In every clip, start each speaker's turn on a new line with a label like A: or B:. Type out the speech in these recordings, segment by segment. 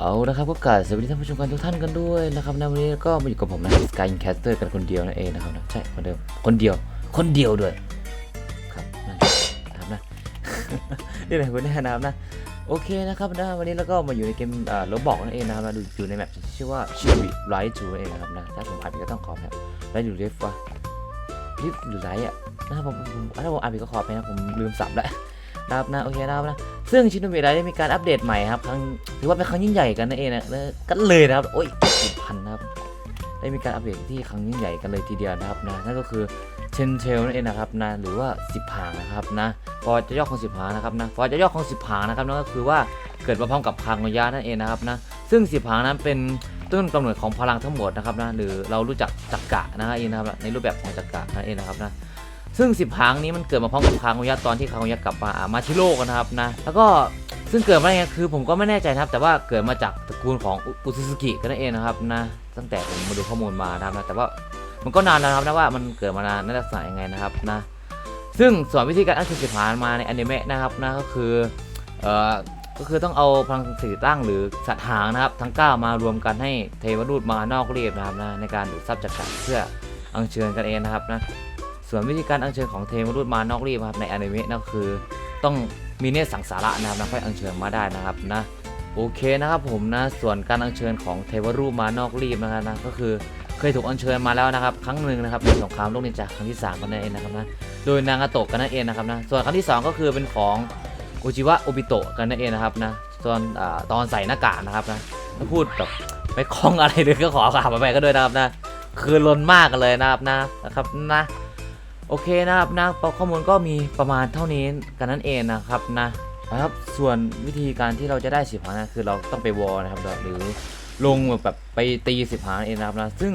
A: เอานะครับก็กราบสวัสดีท่านผู้ชมกันทุกท่านกันด้วยนะครับในวันนี้ก็มาอยู่กับผมนะสกายแคสเตอร์กันคนเดียวนั่นเองนะครับนะใช่คนเดิมคนเดียว คนเดียวด้วยครับนั่นนะครับนะนี่แหละคนนี้นะครับนะโอเคนะครับนะวันนี้เราก็มาอยู่ในเกมอ่าโรบอกนั่นเองนะครับนะอยู่ในแมปชื่อว่าชิวิไลท์ทูนั่นเองนะครับนะถ้าผมอ่านผิดก็ต้องขอครับแล้วอยู่เลฟวะลิฟหรือไรอะนะครับผมผมถ้าผมอ่านผิดก็ขอไปนะผมลืมสับแล้ว นะครับนะโอเคนะครับนะซึ่งชินโนมิไรได้มีการอัปเดตใหม่ครับครั้งถือว่าเป็นครั้งยิ่งใหญ่กันนั่นเองนะกันเลยนะครับโอ้ยสิบพันนะครับได้มีการอัปเดตที่ครั้งยิ่งใหญ่กันเลยทีเดียวนะครับนะนั่นก็คือเชนเทลนั่นเองนะครับนะหรือว่าสิบหางนะครับนะฟอร์จะย่อของสิบหางนะครับนะฟอร์จะย่อของสิบหางนะครับนั่นก็คือว่าเกิดมาพร้อมกับพังยานั่นเองนะครับนะซึ่งสิบหางนั้นเป็นต้นกำเนิดของพลังทั้งหมดนะครับนะหรือเรารู้จักจักกะนะเองนะครับในรูปแบบของจักกะนั่นเองนะครับนะ ซึ่งสิบหางนี้มันเกิดมาพร้อมกับคางยักตอนที่คางยักกลับมาอามาที่โลกนะครับนะแล้วก็ซึ่งเกิดมาได้ไงคือผมก็ไม่แน่ใจนะครับ แต่ว่าเกิดมาจากตระกูลของอุอุซุสกิกันนั่นเองนะครับนะตั้งแต่ผมมาดูข้อมูลมานะครับนะแต่ว่ามันก็นานแล้วครับนะว่ามันเกิดมานานในลักษณะยังไงนะครับนะซึ่งส่วนวิธีการอัญเชิญสิบหางมาในอนิเมะนะครับนะก็คือเอ่อก็คือต้องเอาพลังสี่อตั้งหรือสัตว์หางนะครับ ทั้ง9มารวมกันให้เทวรูปมานอกเรียบนะครับนะในการดูดซับจากกันเพื่ออัญเชิญกันเองนะครับนะ ส่วนวิธีการอัญเชิญของเทวรูปมานอกรีบครับในอนิเมะนั่นก็คือ ต้องมีเนตรสังสาระนะครับนะค่อยอัญเชิญมาได้นะครับนะโอเคนะครับผมนะส่วนการอัญเชิญของเทวรูปมานอกรีบนะครับนะก็คือเคยถูกอัญเชิญมาแล้วนะครับ ครั้งหนึ่งนะครับในสงครามโลกนินจาครั้งที่3กันนั่นเองนะครับนะโดยนางาโตะกันนั่นเองนะครับนะส่วนครั้งที่ 2 ก็คือเป็นของอุจิวะโอบิโตะกันนั่นเองนะครับนะส่วนตอนใส่หน้ากากนะครับนะถ้าพูดแบบไม่คล่องอะไรเลยก็ขอข่าวมาไปก็ด้วยนะครับนะคือล้นมากเลยนะครับนะครับนะ โอเคนะครับนะข้อมูลก็มีประมาณเท่านี้กันนั่นเองนะครับนะนะครับส่วนวิธีการที่เราจะได้สิบหางนะคือเราต้องไปวอลนะครับหรือลงแบบไปตีสิบหางเองนะครับนะซึ่ง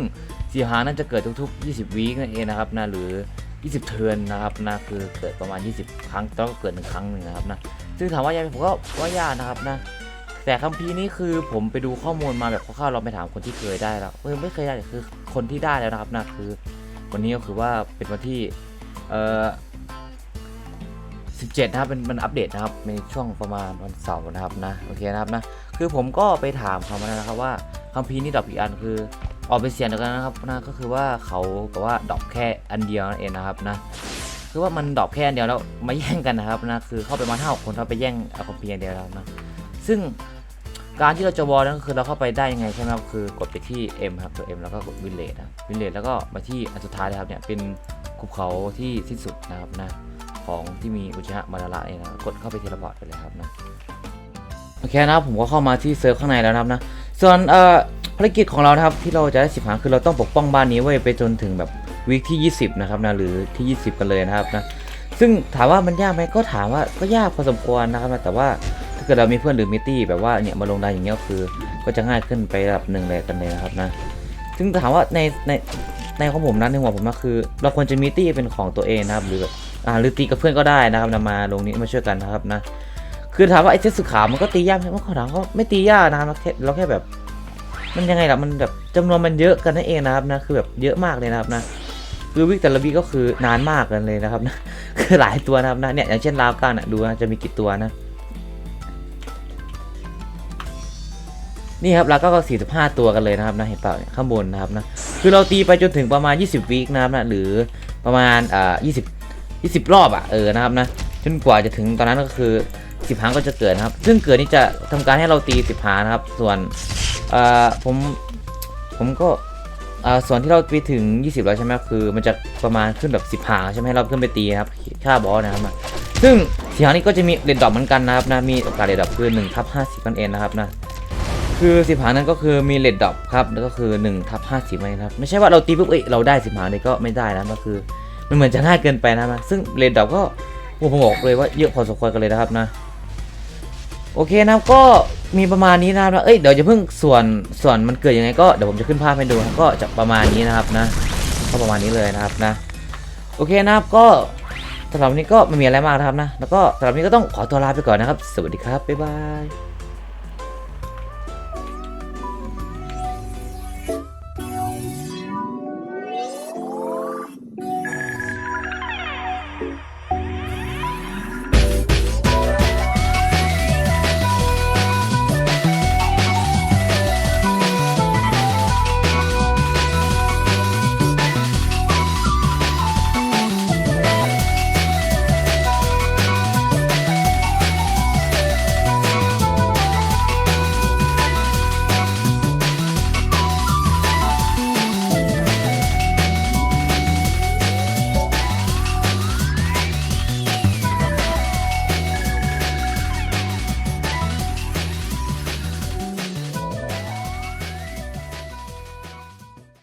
A: สิบหางนั้นจะเกิดทุกๆ 20วีคนั่นเองนะครับนะหรือ 20 เทิร์นนะครับนะคือเกิดประมาณ 20 ครั้งแล้วก็เกิดหนึ่งครั้งหนึ่งนะครับนะซึ่งถามว่ายากไหมผมก็ว่ายากนะครับนะแต่คัมภีร์นี้คือผมไปดูข้อมูลมาแบบคร่าวๆเราไปถามคนที่เคยได้แล้วเออไม่เคยได้คือคนที่ได้แล้วนะครับนะคือ วันนี้ก็คือว่าเป็นวันที่เอ่อ17นะครับเป็นมันอัปเดตนะครับในช่วงประมาณวันเสาร์นะครับนะโอเคนะครับนะคือผมก็ไปถามเขามาแล้วนะครับว่าคัมภีร์นี่ดรอปอีกอันคือออกเป็นเสียงเดียวกันนะครับนะก็คือว่าเขาบอกว่าดรอปแค่อันเดียวนั่นเองนะครับนะคือว่ามันดรอปแค่อันเดียวแล้วมาแย่งกันนะครับนะคือเข้าไปมาห้าคนเขาไปแย่งเอาคัมภีร์อันเดียวแล้วนะซึ่ง การที่เราจะวอลนั่นก็คือเราเข้าไปได้ยังไงใช่ไหมครับคือกดไปที่ M ครับตัว M แล้วก็กดวินเลดนะวินเลดแล้วก็มาที่อันสุดท้ายเลยครับเนี่ยเป็นภูเขาที่สิ้นสุดนะครับนะของที่มีอุจจาระมาดาระเนี่ยนะกดเข้าไปเทเลพอร์ตไปเลยครับนะโอเคนะครับผมก็เข้ามาที่เซิร์ฟข้างในแล้วนะครับนะส่วนเอ่อภารกิจของเรานะครับที่เราจะได้สิบหางคือเราต้องปกป้องบ้านนี้ไว้ไปจนถึงแบบวีคที่ 20 นะครับนะหรือที่ 20 กันเลยนะครับนะซึ่งถามว่ามันยากไหมก็ถามว่าก็ยากพอสมควรนะครับนะแต่ว่า เกิดเรามีเพื่อนหรือมิตี้แบบว่าเนี่ยมาลงได้อย่างเงี้ยคือ ก็จะง่ายขึ้นไประดับหนึ่งเลยกันเลยนะครับนะ ซึ่งถามว่าในในในของผมนะในหัวผมนะคือ เราควรจะมีตี้เป็นของตัวเองนะครับหรือแบบอ่าหรือตีกับเพื่อนก็ได้นะครับนำมาลงนี้มาช่วยกันนะครับนะ คือถามว่าไอ้เซตสุขามันก็ตียากไหมมันขอถามก็ไม่ตียากนะครับเราแค่เราแค่แบบ มันยังไงล่ะมันแบบจำนวนมันเยอะกันนั่นเองนะครับนะคือแบบเยอะมากเลยนะครับนะคือวิกแต่ละวิกก็คือนานมากกันเลยนะครับนะคือหลายตัวนะครับนะเนี่ยอย่างเช่นลาวกันอะดูนะจะมีกี่ตัวนะ นี่ครับแล้วก็45ตัวกันเลยนะครับนะเห็นเปล่าเนี่ยข้างบนนะครับนะคือเราตีไปจนถึงประมาณ 20วีคนะครับนะหรือประมาณอ่า20 20รอบอะเออนะครับนะจนกว่าจะถึงตอนนั้นก็คือ10หางก็จะเกิดนะครับ ซึ่งเกิดนี่จะทำการให้เราตี10หางนะครับ ส่วนอ่าผมผมก็อ่าส่วนที่เราไปถึง 20 แล้วใช่ไหมคือมันจะประมาณขึ้นแบบ10หางใช่ไหมเราขึ้นไปตีนะครับค่าบอสนะครับนะซึ่งสีหางนี้ก็จะมีเรดดอปเหมือนกันนะครับนะมีโอกาสเรดดอปคือ1ทับ50นั่นเองนะครับนะ คือสิบหางนั้นก็คือมีเลดดอปครับแล้วก็คือ1ทับห้าสิบนะครับ ไม่ใช่ว่าเราตีปุ๊บเอ้ยเราได้สิบหางเลยก็ไม่ได้นะก็คือมันเหมือนจะง่ายเกินไปนะซึ่งเลดดอปก็ผมบอกเลยว่าเยอะพอสมควรกันเลยนะครับนะโอเคนะก็มีประมาณนี้นะครับเอ้ยเดี๋ยวจะเพิ่งส่วนส่วนมันเกิดยังไงก็เดี๋ยวผมจะขึ้นภาพให้ดูนะก็จะประมาณนี้นะครับนะ ก็ประมาณนี้เลยนะครับนะ โอเคนะครับก็สำหรับวันนี้ก็ไม่มีอะไรมากนะครับนะ แล้วก็สำหรับนนี้ก็ต้องขอตัวลาไปก่อนนะครับ สวัสดีครับบ๊ายบาย